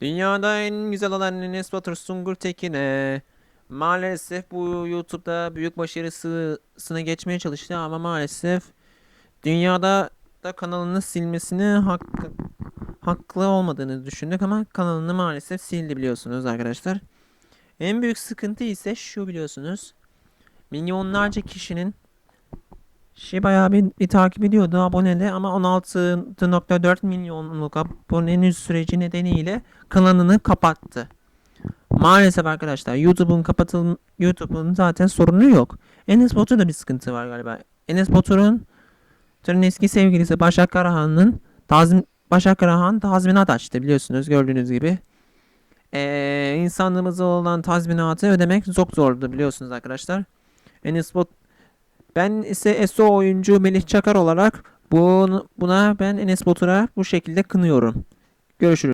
Dünyada en güzel olan Enes Batur Sungur Tekin'e maalesef bu YouTube'da büyük başarısını geçmeye çalıştı ama maalesef dünyada da kanalını silmesini hakkı, haklı olmadığını düşündük ama kanalını maalesef sildi biliyorsunuz arkadaşlar. En büyük sıkıntı ise şu biliyorsunuz. Milyonlarca kişinin şey bayağı bir, bir takip ediyordu aboneli ama 16.4 milyonluk abonenin süreci nedeniyle kanalını kapattı. Maalesef arkadaşlar YouTube'un kapatıl YouTube'un zaten sorunu yok. Enes Batur'da bir sıkıntı var galiba. Enes Batur'un Batur'un eski sevgilisi Başak Karahan'ın tazmin Başak Karahan tazminat açtı biliyorsunuz gördüğünüz gibi. Ee, insanlığımıza olan tazminatı ödemek çok zordu biliyorsunuz arkadaşlar. Enes Bat ben ise ESO oyuncu Melih Çakar olarak buna ben Enes Batur'a bu şekilde kınıyorum. Görüşürüz.